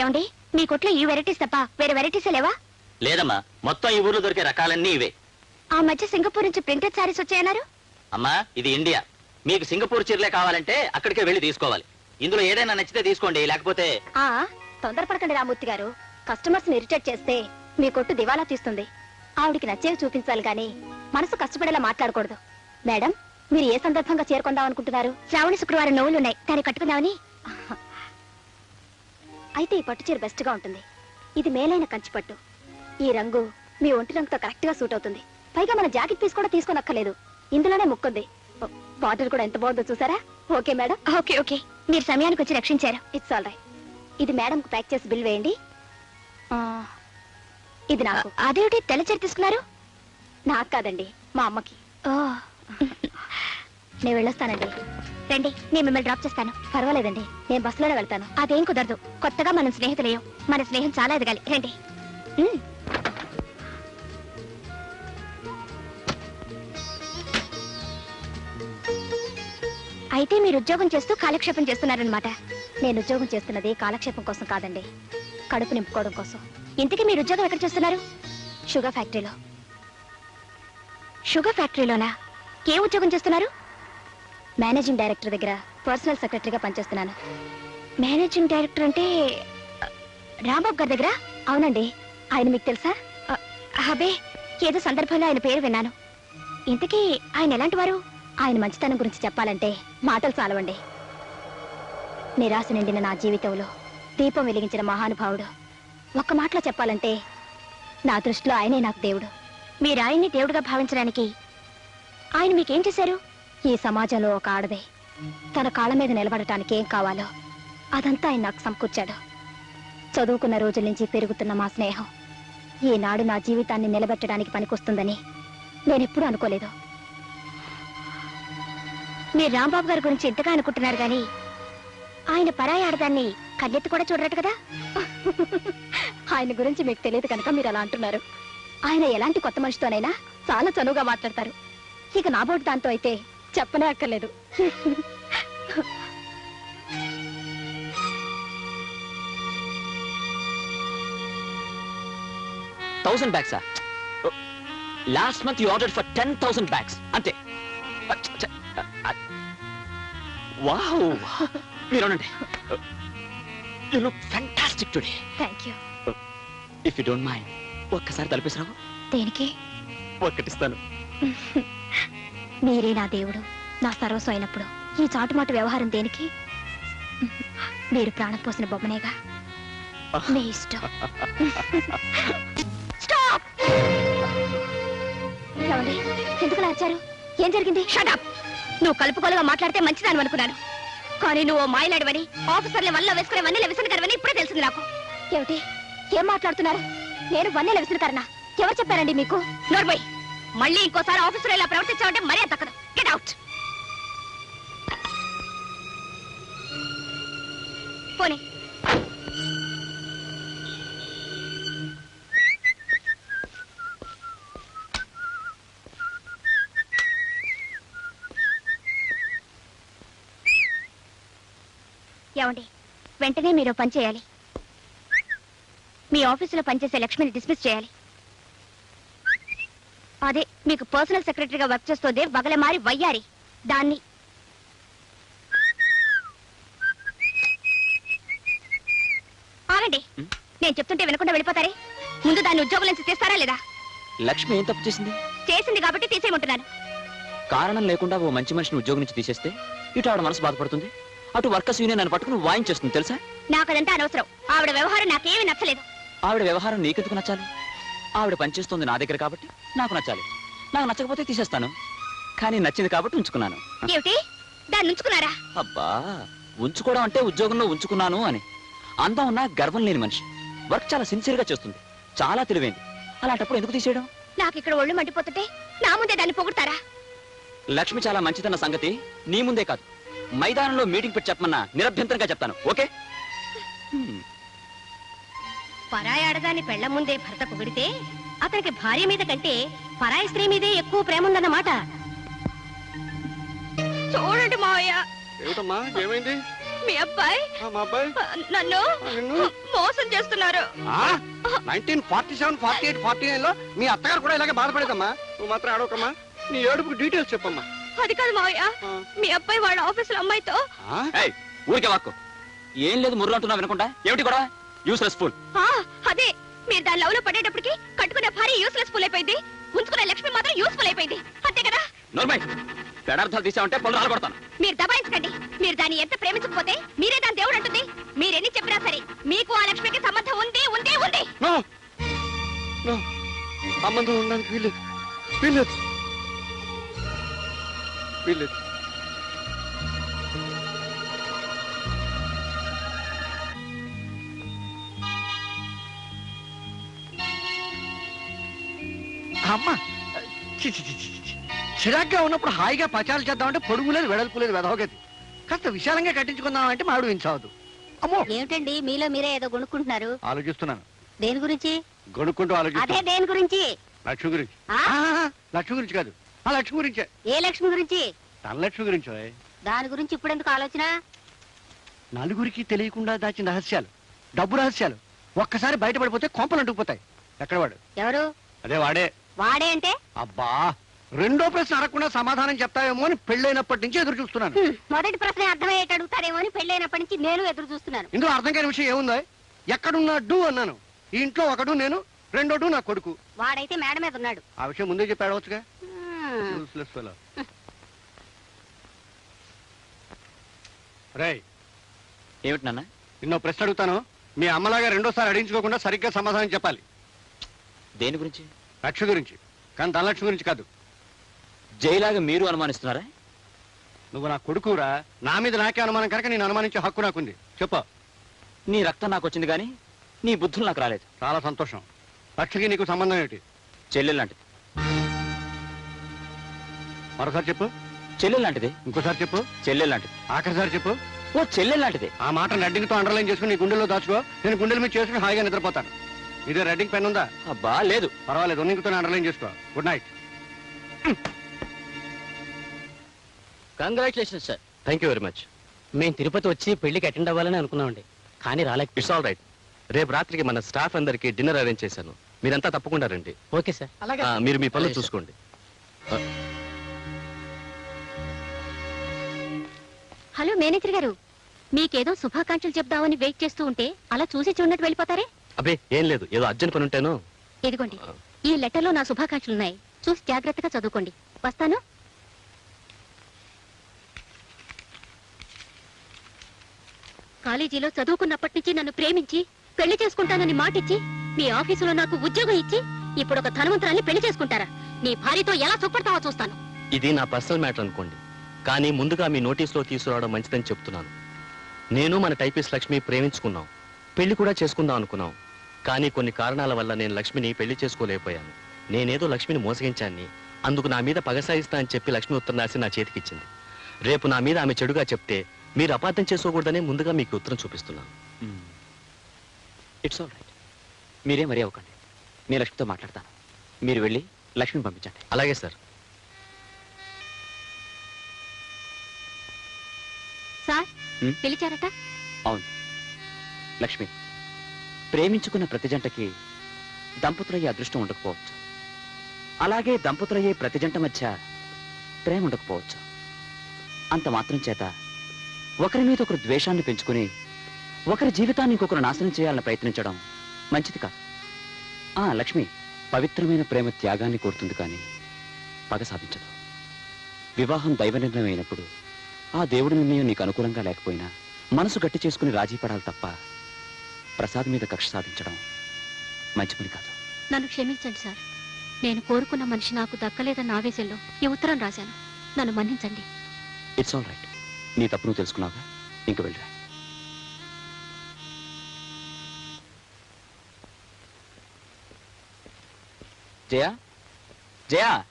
ఏమండి? మీ కొట్లో ఈ వెరైటీస్ తప్ప వేరే వెరైటీస్ లేవా? లేదమ్మా. మొత్తం ఈ ఊర్లో దొరికే రకాలన్నీ ఇవే. ఆ మధ్య సింగపూర్ నుంచి ప్రింటెడ్ శారీస్ వచ్చాయన్నారు? అమ్మా ఇది ఇండియా. మీకు సింగపూర్ చీరలే కావాలంటే అక్కడికే వెళ్ళి తీసుకోవాలి. ఇందులో ఏదైనా నచ్చితే తీసుకోండి లేకపోతే ఆ తొందరపడకండి రామూర్తి గారు. కస్టమర్స్ని ఇరిటేట్ చేస్తే మీ కొట్టు దివాలా తీస్తుంది. ఆవిడికి నచ్చేవి చూపించాలి గాని మనసు కష్టపడేలా మాట్లాడకూడదు. మేడం మీరు ఏ సందర్భంగా చేరుకుందాం అనుకుంటున్నారు? శ్రావణ శుక్రవారం నవ్వులు ఉన్నాయి దాన్ని కట్టుకుందామని? అయితే ఈ పట్టు చీర బెస్ట్గా ఉంటుంది. ఇది మేలైన కంచి పట్టు. ఈ రంగు మీ ఒంటి రంగుతో కరెక్ట్గా సూట్ అవుతుంది. పైగా మన జాకెట్ పీస్ కూడా తీసుకోనక్కర్లేదు. ఇందులోనే ముక్కుంది బార్డర్ కూడా ఎంత బాగుందో చూసారా? Okay madam. Okay okay. మీరు సమయానికి వచ్చి రక్షించారు. ఇట్స్ ఆల్ రైట్ ఇది మేడం కు ప్యాక్ చేసి బిల్ వేయండి. ఇది నాకు. అదేమిటి? తెల్లచీర తీసుకున్నారు? నాకు కాదండి మా అమ్మకి. నేను వెళ్ళొస్తానండి. రండి నేను మిమ్మల్ని డ్రాప్ చేస్తాను. పర్వాలేదండి నేను బస్సులోనే వెళ్తాను. అదేం కుదరదు కొత్తగా మనం స్నేహితులేయం మన స్నేహం చాలా ఎదగాలి. రండి. ఉమ్. అయితే మీరు ఉద్యోగం చేస్తూ కాలక్షేపం చేస్తున్నారనమాట నేను ఉద్యోగం చేస్తున్నది కాలక్షేపం కోసం కాదండి కడుపు నింపుకోవడం కోసం. ఇంతకీ మీరు ఉద్యోగం ఎక్కడ చేస్తున్నారు? షుగర్ ఫ్యాక్టరీలో. షుగర్ ఫ్యాక్టరీలోనా? ఏ ఉద్యోగం చేస్తున్నారు? మేనేజింగ్ డైరెక్టర్ దగ్గర పర్సనల్ సెక్రటరీగా పనిచేస్తున్నాను. మేనేజింగ్ డైరెక్టర్ అంటే రాంబాబు గారి దగ్గర? అవునండి. ఆయన మీకు తెలుసా? అబే ఏదో సందర్భంలో ఆయన పేరు విన్నాను. ఇంతకీ ఆయన ఎలాంటి వారు? ఆయన మంచితనం గురించి చెప్పాలంటే మాటలు చాలవండి. నిరాశ నిండిన నా జీవితంలో దీపం వెలిగించిన మహానుభావుడు. ఒక్క మాటలో చెప్పాలంటే నా దృష్టిలో ఆయనే నాకు దేవుడు. మీరు ఆయన్ని దేవుడుగా భావించడానికి ఆయన మీకేం చేశారు? ఈ సమాజంలో ఒక ఆడదే. తన కాళ్ళ మీద నిలబడటానికి ఏం కావాలో అదంతా ఆయన నాకు సమకూర్చాడు. చదువుకున్న రోజుల నుంచి పెరుగుతున్న మా స్నేహం. ఈనాడు నా జీవితాన్ని నిలబెట్టడానికి పనికొస్తుందని నేనెప్పుడూ అనుకోలేదు. మీరు రాంబాబు గారి గురించి ఇంతగా అనుకుంటున్నారు గాని ఆయన పరాయి ఆడదాన్ని కళ్ళెత్తి కూడా చూడరట కదా? ఆయన గురించి మీకు తెలియదు కనుక మీరు అలా అంటున్నారు. ఆయన ఎలాంటి కొత్త మనిషితోనైనా చాలా చనువుగా మాట్లాడతారు. ఇక నా బోటు దాంతో అయితే చెప్పనే అక్కర్లేదు thousand బ్యాగ్సా last month you order for ten thousand bags. అంతే. వావ్. మీరు అనండి you look fantastic today. Thank you if you don't mind ఒక్కసారి తలపేసిరావు దేనికి? ఒక్కటిస్తాను మీరే నా దేవుడు నా సర్వస్వం అయినప్పుడు. ఈ చాటుమాటు వ్యవహారం దేనికి? మీరు ప్రాణం పోసిన బొమ్మనేగా. మీ ఇష్టం. ఏమండి? ఎందుకు వచ్చారు? ఏం జరిగింది? షటప్ నువ్వు కలుపుకోలుగా మాట్లాడితే మంచిదాని అనుకున్నాను. కానీ నువ్వు మాయలాడివని ఆఫీసర్ల వల్ల వేసుకునే వన్నెల విసనకరవని ఇప్పుడే తెలిసింది నాకు. ఏమిటి? ఏం మాట్లాడుతున్నారు? నేను వన్నెల విసనకరనా? ఎవరు చెప్పారండి మీకు? నోర్మై మళ్ళీ ఇంకోసారి ఆఫీసులో ఇలా ప్రవర్తించామంటే మరీ తక్కదు గెట్ అవుట్ పోనీ. ఏమండి వెంటనే మీరు పనిచేయాలి మీ ఆఫీసులో పనిచేసే లక్ష్మిని డిస్మిస్ చేయాలి. అదే మీకు పర్సనల్ సెక్రటరీగా వర్క్ చేస్తుంది బగలమారి వయ్యారి. దాన్ని. ఆగండి? నేను చెప్తుంటే వినకుండా వెళ్ళిపోతారే? ముందు దాన్ని ఉద్యోగం నుంచి తీస్తారా లేదా? లక్ష్మి ఏం తప్పు చేసింది? చేసింది కాబట్టి తీసేయమంటున్నాను. కారణం లేకుండా ఓ మంచి మనిషిని ఉద్యోగం నుంచి తీసేస్తే ఇటు ఆవిడ మనసు బాధపడుతుంది అటు వర్కర్స్ యూనియన్ నన్ను పట్టుకుని వాయించేస్తుంది తెలుసా? నాకు అదంతా అనవసరం. ఆవిడ వ్యవహారం నాకేమీ నచ్చలేదు. ఆవిడ వ్యవహారం నీకెందుకు నచ్చాలి? ఆవిడ పనిచేస్తుంది నా దగ్గర కాబట్టి నాకు నచ్చాలి. నాకు నచ్చకపోతే తీసేస్తాను. కానీ నచ్చింది కాబట్టి ఉంచుకున్నాను. ఏమిటి? దాన్ని ఉంచుకున్నారా? అబ్బా ఉంచుకోవడం అంటే ఉద్యోగంలో ఉంచుకున్నాను అని. అందం ఉన్న గర్వం లేని మనిషి. వర్క్ చాలా సిన్సియర్గా చేస్తుంది. చాలా తెలివైంది. అలాంటప్పుడు ఎందుకు తీసేయడం? నాకు ఇక్కడ ఒళ్ళు మండిపోతుంటే నా ముందే దాన్ని పొగుడతారా? లక్ష్మి చాలా మంచిదన్న సంగతి నీ ముందే కాదు. మైదానంలో మీటింగ్ పెట్టి చెప్పమన్నా నిరభ్యంతరంగా చెప్తాను. ఓకే. పరాయి ఆడదాన్ని పెళ్ళ ముందే భర్త పొగిడితే అతనికి భార్య మీద కంటే పరాయి స్త్రీ మీదే ఎక్కువ ప్రేమ ఉందన్నమాట చూడండి మావయ్య. ఏమిటమ్మా? ఏమైంది? మీ అబ్బాయి? ఆ, మా అబ్బాయి? నన్ను మోసం చేస్తున్నారు. Nineteen forty seven forty eight forty నైన్లో మీ అత్తగారు కూడా ఇలాగే బాధపడేదమ్మా? నువ్వు మాత్రం ఆడవకమ్మా. నీ ఏడుపుకి డీటెయిల్స్ చెప్పమ్మా. అది కాదు మావయ్య. మీ అబ్బాయి వాళ్ళ ఆఫీసులో అమ్మాయితో ఆ? ఏయ్ ఊరికే వాక్కు. ఏం లేదు ముర్రు అంటున్నా వినకుండా? ఏమిటి కూడా యూస్లెస్ ఫుల్ ఆ, అదే. మీరు దాని లవ్లో పడేటప్పటికి కట్టుకునే భార్య యూస్లెస్ ఫుల్ అయిపోయింది. ఉంచుకునే లక్ష్మి మాత్రం యూస్ఫుల్ అయిపోయింది. అంతే కదా? నోర్మై పెడార్థాలు తీసామంటే పళ్ళు రాలబడతాను మీరు దబాయించకండి. మీరు దాన్ని ఎంత ప్రేమించకపోతే మీరే దాని దేవుడు అంటుంది. మీరెన్ని చెప్పినా సరే మీకు ఆ లక్ష్మికి సంబంధం ఉంది ఉంది ఉంది. సంబంధం ఉండడానికి వీల్లేదు. వీల్లేదు. వీల్లేదు. అమ్మ చి, చి, చి, చి, చి. చిరాగ్గా ఉన్నప్పుడు హాయిగా పచాలు చేద్దామంటే పొడుగు లేదు వెడల్పు లేదు వెదవగతి కాస్త విశాలంగా కట్టించుకుందామంటే మాడు వించవద్దు అమ్మో! ఏమిటండి? మీలో మీరే ఏదో కొనుక్కుంటున్నారు ఆలోచిస్తున్నాను. దేని గురించి? గొనుక్కుంటూ అదే ఆలోచిస్తున్నాను. దేని గురించి? లక్ష్మి గురించి. ఆ? ఆ, లక్ష్మి గురించి కాదు. ఆ లక్ష్మి గురించే. ఏ లక్ష్మి గురించి? తన లక్ష్మి గురించి ఓయ్. దాని గురించి ఇప్పుడు ఎందుకు ఆలోచన? నలుగురికి తెలియకుండా దాచిన రహస్యాలు డబ్బు రహస్యాలు ఒక్కసారి బయటపడిపోతే కొంపలు అంటుకుపోతాయి. ఎక్కడ వాడు? ఎవరు? అదే వాడే. వాడే అంటే? అబ్బా రెండో ప్రశ్న అడగకుండా సమాధానం చెప్తావేమో అని పెళ్ళైనప్పటి నుంచి ఎదురు చూస్తున్నాను. మొదటి ప్రశ్న అర్థమయ్యేట అడుగుతారేమో అని పెళ్ళైనప్పటి నుంచి నేను ఎదురు చూస్తున్నాను. ఇందులో అర్థం కాని విషయం ఏముందో? ఎక్కడున్నాడు అన్నాను. ఈ ఇంట్లో ఒకడు నేను రెండోడు నా కొడుకు. వాడైతే మేడ మీద ఉన్నాడు. ఆ విషయం ముందే చెప్పి అడగచ్చుగా హ్మ్, Useless fellow. రేయ్ ఏమిటి నాన్న? నిన్నో ప్రశ్న అడుగుతాను. మీ అమ్మలాగా రెండోసారి అడించుకోకుండా సరిగ్గా సమాధానం చెప్పాలి. దేని గురించి? లక్ష్మి గురించి. కానీ ధనలక్ష్మి గురించి కాదు. జైలాగా మీరు అనుమానిస్తున్నారా? నువ్వు నా కొడుకురా నా మీద నాకే అనుమానం కనుక నేను అనుమానించే హక్కు నాకుంది. చెప్పు. నీ రక్తం నాకు వచ్చింది కానీ నీ బుద్ధులు నాకు రాలేదు. చాలా సంతోషం. లక్ష్మికి నీకు సంబంధం ఏమిటి? చెల్లెలు లాంటిది. మరోసారి చెప్పు. చెల్లెలు లాంటిది? ఇంకోసారి చెప్పు. చెల్లెలు లాంటిది. ఆఖరిసారి చెప్పు. ఓ చెల్లెలు లాంటిది? ఆ మాట రెడ్డింగ్తో అండర్లైన్ చేసుకుని నీ గుండెల్లో దాచుకో. నేను గుండెల మీద చేసుకుని హాయిగా నిద్రపోతాను. ఇదే రెడ్డింగ్ పెన్ ఉందా? అబ్బా లేదు. పర్వాలేదు ఉన్నింగ్తో అండర్లైన్ చేసుకో. Good night congratulation sir thank you very much మేము తిరుపతి వచ్చి పెళ్ళికి అటెండ్ అవ్వాలని అనుకున్నామండి. కానీ రాలేక ఇట్స్ ఆల్ రైట్ రేపు రాత్రికి మన స్టాఫ్ అందరికి డిన్నర్ అరేంజ్ చేశాను. మీరంతా తప్పకుండా రండి. ఓకే సార్ ఆ, మీరు మీ పనులు. చూసుకోండి. హలో మేనేజర్ గారు. మీకేదో శుభాకాంక్షలు చెప్దామని వెయిట్ చేస్తూ ఉంటే అలా చూసి చూడనట్టు వెళ్ళిపోతారే? అబ్బే ఏం లేదు. ఏదో అర్జెంట్ పని ఉంటేను. ఇదిగోండి. ఈ లెటర్లో నా శుభాకాంక్షలు ఉన్నాయి చూసి జాగ్రత్తగా చదువుకోండి. వస్తాను. కాలేజీలో చదువుకున్నప్పటి నుంచి నన్ను ప్రేమించి పెళ్ళి చేసుకుంటానని మాటిచ్చి మీ ఆఫీసులో నాకు ఉద్యోగం ఇచ్చి ఇప్పుడు ఒక ధనవంతరాన్ని పెళ్ళి చేసుకుంటారా? నీ భార్యతో ఎలా సుఖపడతావో చూస్తాను. ఇది నా పర్సనల్ మ్యాటర్ అనుకోండి. కానీ ముందుగా మీ నోటీస్లో తీసుకురావడం మంచిదని చెప్తున్నాను. నేను మన టైపిస్ట్ లక్ష్మి ప్రేమించుకున్నాం. పెళ్ళి కూడా చేసుకుందాం అనుకున్నాం. కానీ కొన్ని కారణాల వల్ల నేను లక్ష్మిని పెళ్ళి చేసుకోలేకపోయాను. నేనేదో లక్ష్మిని మోసగించాన్ని. అందుకు నా మీద పగ సాయిస్తా అని చెప్పి లక్ష్మి ఉత్తరం రాసి నా చేతికిచ్చింది. రేపు నా మీద ఆమె చెడుగా చెప్తే మీరు అపార్థం చేసుకోకూడదనే ముందుగా మీకు ఉత్తరం చూపిస్తున్నాను. ఇట్స్ ఆల్ రైట్ మీరే మరీ అవ్వకండి. నేను లక్ష్మితో మాట్లాడతాను. మీరు వెళ్ళి లక్ష్మిని పంపించండి. అలాగే సార్. సార్? పిలిచారట? అవును. లక్ష్మి. ప్రేమించుకున్న ప్రతి జంటకి దంపతులయ్యే అదృష్టం ఉండకపోవచ్చు. అలాగే దంపతులయ్యే ప్రతి జంట మధ్య ప్రేమ ఉండకపోవచ్చు. అంత మాత్రం చేత ఒకరి మీద ఒకరు ద్వేషాన్ని పెంచుకుని ఒకరి జీవితాన్ని ఇంకొకరు నాశనం చేయాలని ప్రయత్నించడం మంచిది కాదు. ఆ లక్ష్మి పవిత్రమైన ప్రేమ త్యాగాన్ని కోరుతుంది కానీ పగ సాధించదు. వివాహం దైవ నిర్ణయం అయినప్పుడు ఆ దేవుడి నిర్ణయం నీకు అనుకూలంగా లేకపోయినా మనసు గట్టి చేసుకుని రాజీ పడాలి తప్ప ప్రసాద్ మీద కక్ష సాధించడం మంచి పని కాదు. నన్ను క్షమించండి సార్. నేను కోరుకున్న మనిషి నాకు దక్కలేదన్న ఆవేశంలో ఈ ఉత్తరం రాశాను. నన్ను మన్నించండి. ఇట్స్ ఆల్ రైట్ నీ తప్పు నువ్వు తెలుసుకున్నావుగా? ఇంక వెళ్ళరా జయా? జయా?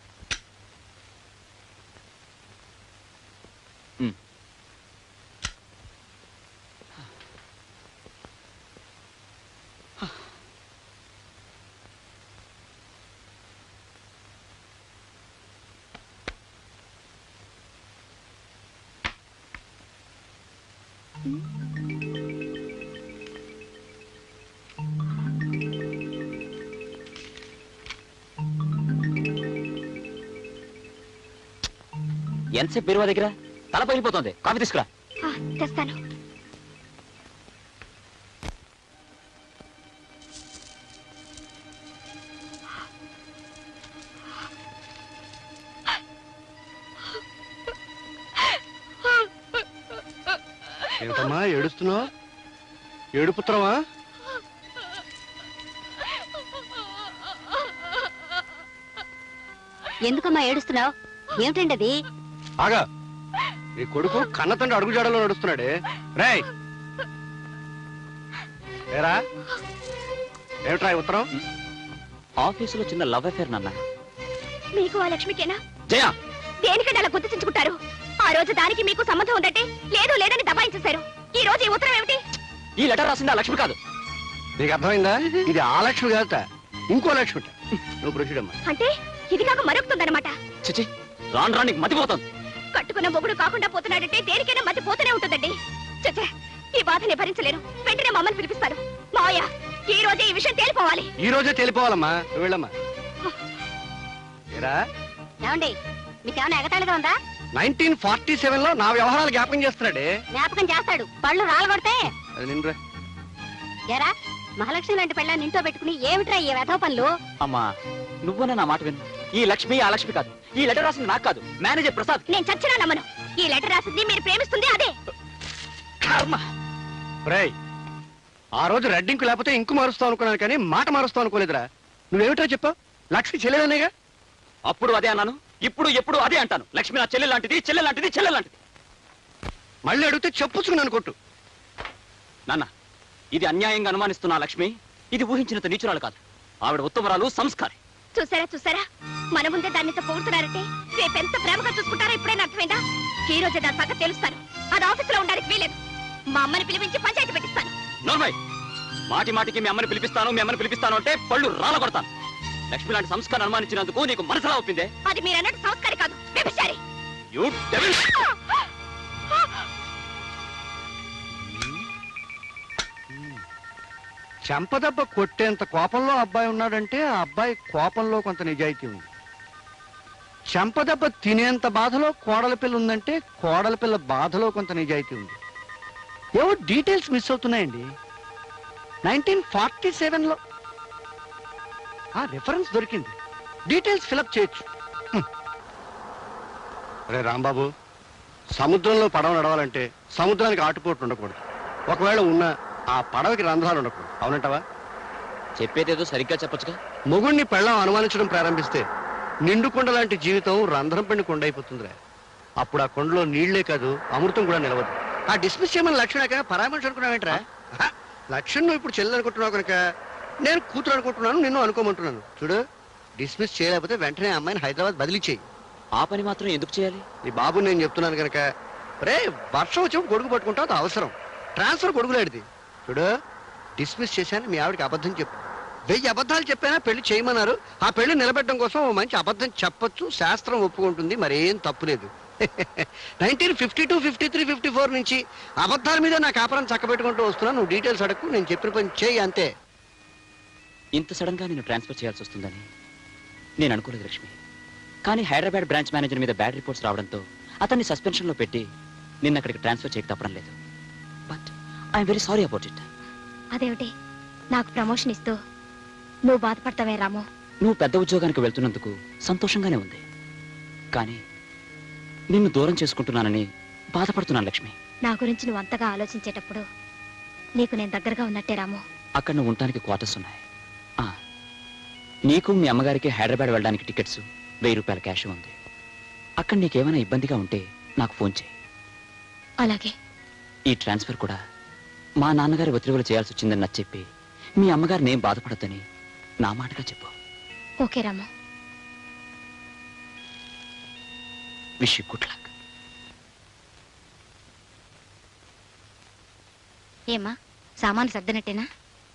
ఎంతసేపు బీరువా దగ్గర? తల పగిలిపోతుంది. కాఫీ తీసుకురా. తెస్తాను. ఏమిటమ్మా ఏడుస్తున్నావు? ఏడుపుత్రమా? ఎందుకమ్మా ఏడుస్తున్నావు? ఏమిటండి అది? ఆగా నీ కొడుకు కన్నతండ్రి అడుగు జాడలో నడుస్తున్నాడే. రేయ్! ఏరా? ఏమిట్రా ఈ ఉత్తరం? ఆఫీసులో చిన్న లవ్ అఫేర్ నాన్న. మీకు ఆ లక్ష్మికేనా? జయ! దేనికంటే అలా గుర్తించుకుంటారు ఆ రోజు దానికి మీకు సంబంధం ఉందంటే లేదు లేదని దబాయించేశారు. ఈ రోజు ఈ ఉత్తరం ఏమిటి? ఈ లెటర్ రాసింది ఆ లక్ష్మి కాదు. నీకు అర్థమైందా? ఇది ఆ లక్ష్మి కాదట ఇంకో లక్ష్మి నువ్వు అంటే ఇది కాక మరొకుతుందన్నమాట చిచి రాను రానికి మతిపోతుంది కట్టుకున్న మొగుడు కాకుండా పోతున్నాడంటే దేనికైనా మతి పోతూనే ఉంటుందండి. చచ్చే ఈ బాధని భరించలేను. వెంటనే మమ్మల్ని పిలిపిస్తారు మావయ్య ఈ రోజే ఈ విషయం తేలిపోవాలి. ఈ రోజే తెలిపోవాలమ్మా. నువ్వు వెళ్ళమ్మా. ఏరా? ఏమండి మీకేమైనా ఎగతాళిగా ఉందా? నైన్టీన్ ఫార్టీ సెవెన్లో నా వ్యవహారాలు జ్ఞాపకం చేస్తున్నాడే. జ్ఞాపకం చేస్తాడు. పళ్ళు రాలగొడితే. అది నిన్నురా. ఎరా మహాలక్ష్మి లాంటి పెళ్ళ నింటో పెట్టుకుని ఏమిట్రా ఈ వెధవ పనులు? అమ్మా నువ్వునే నా మాట విను. ఈ లక్ష్మి ఆ లక్ష్మి కాదు. ఈ లెటర్ రాసింది నాకు కాదు. మేనేజర్ ప్రసాద్ నేను చచ్చినా నమ్మను. ఈ లెటర్ రాసింది మీరు ప్రేమిస్తుంది అదే. కర్మ. రేయ్ ఆ రోజు రెడ్డింకు లేకపోతే ఇంకు మారుస్తావు అనుకున్నాను కానీ మాట మారుస్తావు అనుకోలేదురా. నువ్వేమిటో చెప్పావు? లక్ష్మి చెల్లెదనేగా అప్పుడు అదే అన్నాను. ఇప్పుడు ఎప్పుడు అదే అంటాను. లక్ష్మి నా చెల్లె లాంటిది చెల్లె లాంటిది చెల్లె లాంటిది. మళ్ళీ అడిగితే చెప్పుచ్చుకున్నాను కొట్టు. నాన్న ఇది అన్యాయంగా అనుమానిస్తున్న లక్ష్మి. ఇది ఊహించినంత నీచురాలు కాదు. ఆవిడ ఉత్తమరాలు సంస్కారి. చూసారా చూసారా? మన ముందే దాన్ని రేపు ఎంత ప్రేమగా చూసుకుంటారో ఇప్పుడైనా అర్థమైందా? ఈ రోజే దాని సంగతి తెలుస్తాను. అది ఆఫీసులో ఉండడానికి వీలేదు మా అమ్మని పిలిపించి పంచాయతీ పెట్టిస్తాను. నోర్మై మాటి మాటికి మీ అమ్మని పిలిపిస్తాను మీ అమ్మని పిలిపిస్తాను అంటే పళ్ళు రాల కొడతాను లక్ష్మి లాంటి సంస్కారం అనుమానించినందుకు నీకు మనసులా ఒప్పిందే? అది మీరు అన్నట్టు సంస్కారి కాదు వ్యభిచారి. చెంపదెబ్బ కొట్టేంత కోపంలో అబ్బాయి ఉన్నాడంటే ఆ అబ్బాయి కోపంలో కొంత నిజాయితీ ఉంది. చెంపదెబ్బ తినేంత బాధలో కోడల పిల్ల ఉందంటే కోడల పిల్ల బాధలో కొంత నిజాయితీ ఉంది. ఏవో డీటెయిల్స్ మిస్ అవుతున్నాయండి. నైన్టీన్ ఫార్టీ సెవెన్లో ఆ రిఫరెన్స్ దొరికింది. డీటెయిల్స్ ఫిలప్ చేయొచ్చు. అరే రాంబాబు సముద్రంలో పడవ నడవాలంటే సముద్రానికి ఆటుపోట్లు ఉండకూడదు. ఒకవేళ ఉన్నా ఆ పడవకి రంధ్రాలు ఉండకూడదు. అవునంటావా? చెప్పేదేదో సరిగ్గా చెప్పొచ్చుగా? మొగుణ్ణి పెళ్ళం అనుమానించడం ప్రారంభిస్తే నిండు కొండ లాంటి జీవితం రంధ్రం పెండి కొండ అయిపోతుందిరా. అప్పుడు ఆ కొండలో నీళ్ళే కాదు అమృతం కూడా నిలవదు. ఆ డిస్మిస్ చేయమని లక్ష్మణ పరామర్శ అనుకున్నావేంట్రా? లక్ష్మణ్ నువ్వు ఇప్పుడు చెల్లెలు అనుకుంటున్నావు కనుక నేను కూతురు అనుకుంటున్నాను నిన్ను అనుకోమంటున్నాను. చూడు డిస్మిస్ చేయలేకపోతే వెంటనే అమ్మాయిని హైదరాబాద్ బదిలీ చేయి ఆ పని మాత్రం ఎందుకు చేయాలి? నీ బాబు నేను చెప్తున్నాను కనుక రే వర్షం వచ్చినప్పుడు గొడుగు పట్టుకుంటావు అది అవసరం. ట్రాన్స్ఫర్ గొడుగులాడిది. చూడు డిస్మిస్ చేశాను మీ ఆవిడకి అబద్ధం చెప్పు. వెయ్యి అబద్ధాలు చెప్పినా పెళ్ళి చేయమన్నారు. ఆ పెళ్ళి నిలబెట్టడం కోసం ఓ మంచి అబద్ధం చెప్పొచ్చు శాస్త్రం ఒప్పుకుంటుంది మరేం తప్పులేదు nineteen fifty two fifty three fifty four నుంచి అబద్ధాల మీద నా కాపురం చక్కబెట్టుకుంటూ వస్తున్నా నువ్వు డీటెయిల్స్ అడగకు నేను చెప్పిన పని చేయి అంతే. ఇంత సడన్గా నేను ట్రాన్స్ఫర్ చేయాల్సి వస్తుందని నేను అనుకోలేదు లక్ష్మి. కానీ హైదరాబాద్ బ్రాంచ్ మేనేజర్ మీద బ్యాడ్ రిపోర్ట్స్ రావడంతో అతన్ని సస్పెన్షన్లో పెట్టి నిన్న అక్కడికి ట్రాన్స్ఫర్ చేయక తప్పడం లేదు. But I'm very sorry about it. అదేమిటి? నాకు ప్రమోషన్ ఇస్తూ నువ్వు బాధపడతావే రాము. నువ్వు పెద్ద ఉద్యోగానికి వెళ్తున్నందుకు సంతోషంగానే ఉంది. కానీ నిన్ను దూరం చేసుకుంటున్నానని బాధపడుతున్నాను లక్ష్మి. నా గురించి నువ్వు అంతగా ఆలోచించేటప్పుడు నీకు నేను దగ్గరగా ఉన్నట్టే రాము. అక్కడ నువ్వు ఉండటానికి క్వార్టర్స్ ఉన్నాయి. నీకు మీ అమ్మగారికి హైదరాబాద్ వెళ్ళడానికి టికెట్స్ వెయ్యి రూపాయల క్యాష్ ఉంది. అక్కడ నీకేమైనా ఇబ్బందిగా ఉంటే నాకు ఫోన్ చేయి. అలాగే. ఈ ట్రాన్స్ఫర్ కూడా మా నాన్నగారి ఒత్తిడిలో చేయాల్సి వచ్చిందని నచ్చ చెప్పి మీ అమ్మగారిని ఏం బాధపడద్దని నా మాటగా చెప్పు. Okay Ramu. Wish good luck ఏమ్మా సామాను సర్దినట్టేనా?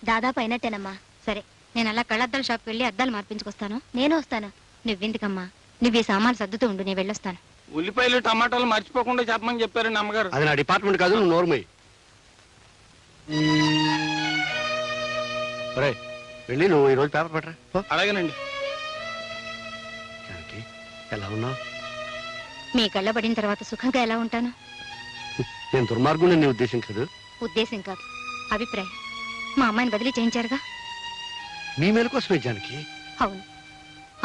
దాదాపు అయినట్టేనమ్మా. సరే. నేను అలా కళ్ళద్దాల షాప్కి వెళ్ళి అద్దాలు మార్పించుకొస్తాను. నేను వస్తాను. నువ్వెందుకమ్మా? నువ్వు ఈ సామాను సర్దుతూ ఉండు నేను వెళ్ళొస్తాను. ఉల్లిపాయలు టమాటాలు మర్చిపోకుండా చెప్పమని చెప్పారండి అమ్మగారు అది నా డిపార్ట్మెంట్ కాదు నువ్వు నోర్మయ్యి వెళ్ళి నువ్వు ఈరోజు పేపర్ పట్టరా. అలాగేనండి. జానకి ఎలా ఉన్నావు? మీ కళ్ళ పడిన తర్వాత సుఖంగా ఎలా ఉంటాను? నేను దుర్మార్గుని నీ ఉద్దేశం కాదు. ఉద్దేశం కాదు. అభిప్రాయం. మా అమ్మాయిని బదిలీ చేయించారుగా? నీ మేలు కోసమే జానకి. అవును.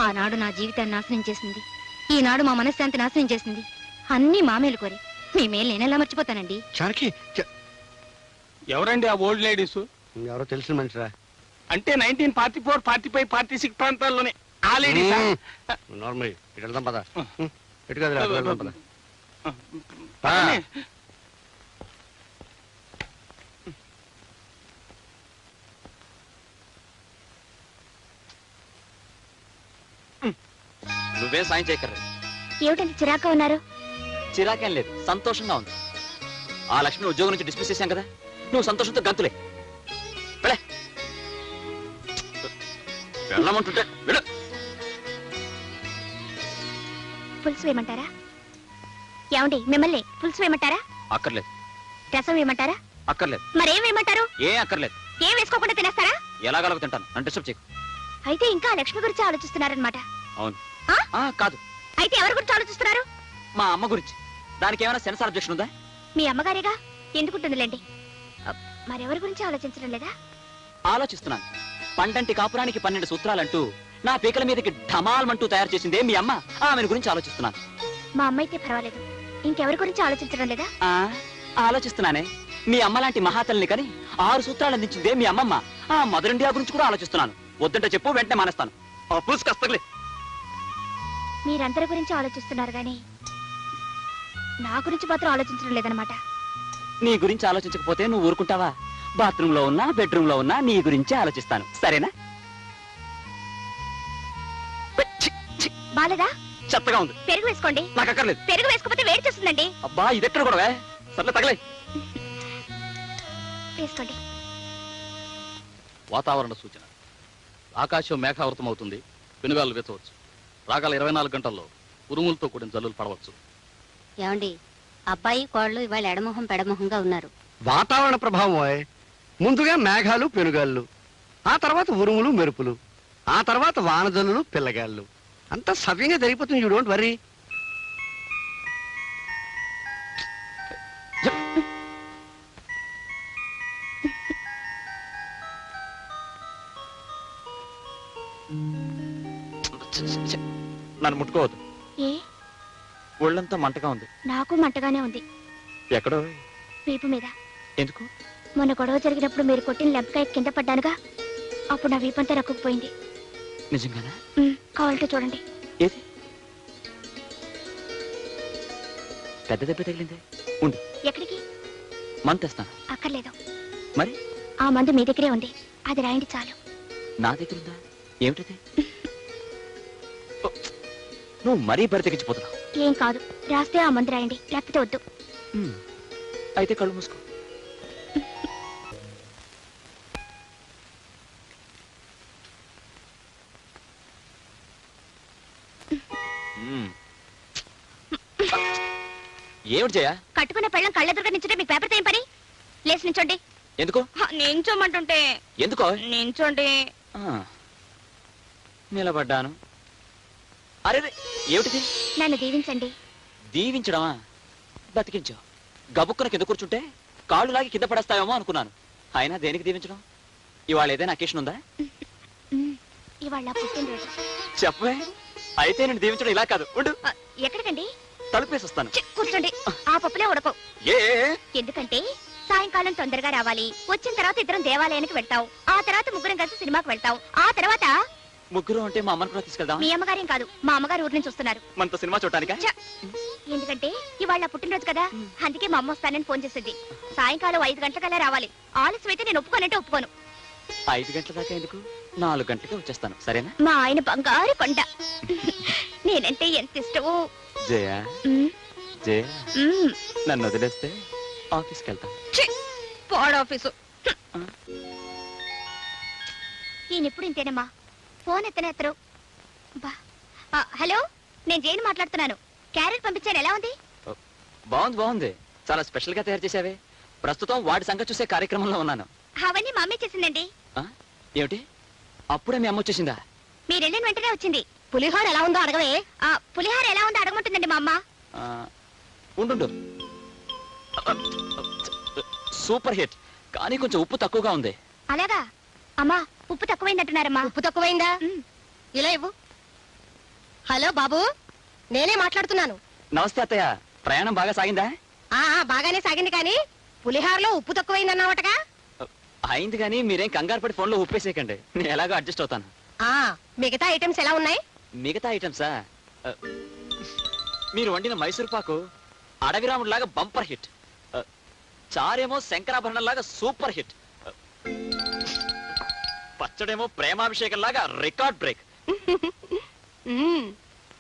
ఆనాడు నా జీవితాన్ని నాశనం చేసింది. ఈనాడు మా మనశ్శాంతి నాశనం చేసింది. అన్నీ మా మేలు కోరి. మీ మేలు నేనెలా మర్చిపోతానండి? జానకి జ- ఎవరండి ఆ ఓల్డ్ లేడీస్? ఎవరో తెలిసిన మనిషిరా. అంటే nineteen forty four forty five forty six ప్రాంతాల్లోనే. ఆ లేడీస్? నార్మల్ ఇటు వెళ్దాం పద. ఇటు కదా అటు వెళ్దాం పద. ఆ. నువ్వేం సాయం చేయక్కర్లేదు ఏమిటంత చిరాక ఉన్నారు? చిరాకేం లేదు సంతోషంగా ఉంది. ఆ లక్ష్మి ఉద్యోగం నుంచి డిస్మిస్ చేశాం కదా? నువ్వు సంతోషంతో గంతులే. వెళ్ళే. వెళ్ళమంటుంటే వెళ్ళు పులుసు వేయమంటారా? ఏమండి మిమ్మల్ని పులుసు వేయమంటారా? అక్కర్లేదు. రసం వేయమంటారా? అక్కర్లేదు. మరేం వేయమంటారు? ఏం అక్కర్లేదు. ఏం వేసుకోకుండా తినేస్తారా? ఎలాగలగ తింటాను. నన్ను డిస్టర్బ్ చేయకు. అయితే ఇంకా లక్ష్మి గురించి ఆలోచిస్తున్నారనమాట అవును. ఆ? ఆ, కాదు. అయితే ఎవరి గురించి ఆలోచిస్తున్నారు? మా అమ్మ గురించి. దానికి ఏమైనా సెన్సార్ అబ్జెక్షన్ ఉందా? మీ అమ్మగారేగా? ఎందుకుంటుందిలేండి? అ, మరెవరి గురించి ఆలోచించడం లేదా? ఆలోచిస్తున్నాను. పండంటి కాపురానికి పన్నెండు సూత్రాలంటూ నా పీకల మీదకి ఢమాల్మంటూ తయారు చేసిందే మీ అమ్మ. ఆమెను గురించి ఆలోచిస్తున్నాను. మా అమ్మ అయితే పర్వాలేదు. ఇంకెవరి గురించి ఆలోచించడం లేదా? ఆ ఆలోచిస్తున్నానే. మీ అమ్మ లాంటి మహాతల్ని కని ఆరు సూత్రాలు అందించిందే మీ అమ్మమ్మ. ఆ మదర్ ఇండియా గురించి కూడా ఆలోచిస్తున్నాను. వద్దంటే చెప్పు వెంటనే మానేస్తాను. ఆ పులుసు కస్తలే మీరందరి గురించి ఆలోచిస్తున్నారు గాని నా గురించి మాత్రం ఆలోచించడం లేదనమాట నీ గురించి ఆలోచించకపోతే నువ్వు ఊరుకుంటావా? బాత్రూమ్లో ఉన్నా బెడ్రూమ్లో ఉన్నా నీ గురించే ఆలోచిస్తాను. సరేనా? బాలేదా? చెత్తగా ఉంది. పెరుగు వేసుకోండి. నాకు అక్కర్లేదు. పెరుగు వేసుకోకపోతే వేడి చేస్తుందండి. అబ్బా ఇదెక్కడ కూడా సర్లే తగలే. వేసుకోండి. వాతావరణ సూచన. ఆకాశం మేఘావృతం అవుతుంది పెనుగాలు వేచవచ్చు. రాగల ఇరవై నాలుగు గంటల్లో ఉరుములతో కూడిన జల్లులు పడవచ్చు. ఏమండి అబ్బాయి కోళ్ళు ఇవాళ ఎడమొహం పెడమొహంగా ఉన్నారు. వాతావరణ ప్రభావం ఓయ్. ముందుగా మేఘాలు పెనుగాళ్ళు ఆ తర్వాత ఉరుములు మెరుపులు ఆ తర్వాత వానజల్లులు పిల్లగాళ్ళు. అంతా సవ్యంగా జరిగిపోతుంది యూ డోంట్ వరీ నన్ను ముట్టుకోవద్దు. ఏ? ఒళ్ళంతా మంటగా ఉంది. నాకు మంటగానే ఉంది. ఎక్కడో? వీపు మీద. ఎందుకు? మొన్న గొడవ జరిగినప్పుడు మీరు కొట్టిన లెంపకాయ కింద పడ్డానుగా? అప్పుడు నా వీపంతా రక్కుపోయింది నిజంగానా? ఉమ్, కావాలంటే చూడండి. ఏది? పెద్ద దెబ్బ తగిలిందే. ఉండు. ఎక్కడికి? మంత్ తెస్తాను అక్కర్లేదు. మరి? ఆ మందు మీ దగ్గరే ఉంది. అది రాయండి చాలు. నా దగ్గర ఉందా ఏమిటది నువ్వు మరీ బరి తెగించిపోతున్నావు ఏం కాదు రాస్తే ఆ మందు రాయండి లేకపోతే వద్దు. అయితే కళ్ళు మూసుకో. ఏమిటి జయ? కట్టుకున్న పెళ్ళం కళ్ళెదురుగా నించుంటే మీకు పేపర్తో ఏం పని? లేచి నించోండి. ఎందుకు? నించోమంటుంటే. ఎందుకో? నించోండి. ఆ, నిలబడ్డాను. అరే ఏమిటిది? నన్ను దీవించండి. దీవించడమా? బతికించావు గబుక్కున కింద కూర్చుంటే కాళ్ళు లాగి కింద పడేస్తావేమో అనుకున్నాను. అయినా దేనికి దీవించడం? ఇవాళ ఏదైనా అకేషన్ ఉందా? ఇవాళ నా పుట్టినరోజు. చెప్పవే. అయితే నేను దీవించడం ఇలా కాదు. ఉండు. ఎక్కడికండి? తలుపేసి వస్తాను. కూర్చోండి. ఆ పప్పులే ఉడకవు. ఏ ఎందుకంటే సాయంకాలం తొందరగా రావాలి. వచ్చిన తర్వాత ఇద్దరం దేవాలయానికి వెళ్తావు ఆ తర్వాత ముగ్గురం కలిసి సినిమాకి వెళ్తావు ఆ తర్వాత ముగ్గురు అంటే మా అమ్మని కూడా తీసుకెళ్దాం మీ అమ్మగారేం కాదు మా అమ్మగారు ఊరి నుంచి వస్తున్నారు. మనతో సినిమా చూడటానికా? ఛ! ఎందుకంటే ఇవాళ పుట్టినరోజు కదా అందుకే మా అమ్మ వస్తానని ఫోన్ చేసింది. సాయంకాలం ఐదు గంటలకల్లా రావాలి. ఆలస్యం అయితే నేను ఒప్పుకోనంటే ఒప్పుకోను. ఐదు గంటల దాకా ఎందుకు? నాలుగు గంటలకే వచ్చేస్తాను. సరేనా? మా ఆయన బంగారు కొండ. నేనంటే ఎంత ఇష్టమో. జయ ఉమ్, జయ ఉమ్. నన్ను వదిలేస్తే ఆఫీస్కి వెళ్తాను ఛీ! పాడు ఆఫీసు. ఈయన ఎప్పుడు ఇంతేనమ్మా? ఫోన్ ఎత్తనే ఎత్తరు. బా. ఆ, హలో నేను జైన్ మాట్లాడుతున్నాను. క్యారెట్ పంపించాను ఎలా ఉంది? బాగుంది బాగుంది. చాలా స్పెషల్గా తయారు చేసావే ప్రస్తుతం వాడి సంగతి చూసే కార్యక్రమంలో ఉన్నాను. అవన్నీ మా అమ్మే చేసిందండి? ఏమిటి? అప్పుడే మీ అమ్మ వచ్చేసిందా? మీరు వెళ్ళిన వెంటనే వచ్చింది. పులిహోర ఎలా ఉందో అడగవే. ఆ పులిహోర ఎలా ఉందో అడగమంటుందండి మా అమ్మ. ఆ, ఉండు సూపర్ హిట్. కానీ కొంచెం ఉప్పు తక్కువగా ఉంది. అలాగా? అమ్మా ఉప్పు తక్కువైందంటున్నారమ్మా. ఉప్పు తక్కువైందా. ఇలా ఇవ్వు. హలో బాబు. నేనే మాట్లాడుతున్నాను. నమస్తే అత్తయ్య. ప్రయాణం బాగా సాగిందా? ఆ ఆ, బాగానే సాగింది కానీ పులిహారలో ఉప్పు తక్కువైందన్నావటగా? అయింది కానీ మీరేం కంగారు పడి ఫోన్లో ఉప్పేసేయకండి. నేను ఎలాగో అడ్జస్ట్ అవుతాను. ఆ మిగతా ఐటమ్స్ ఎలా ఉన్నాయి? మిగతా ఐటమ్సా? మీరు వండిన మైసూర్ పాకు అడవిరాముడు లాగా బంపర్ హిట్. చారేమో శంకరాభరణం లాగా సూపర్ హిట్. పచ్చడేమో ప్రేమాభిషేకం లాగా రికార్డ్ బ్రేక్ మ్మ్.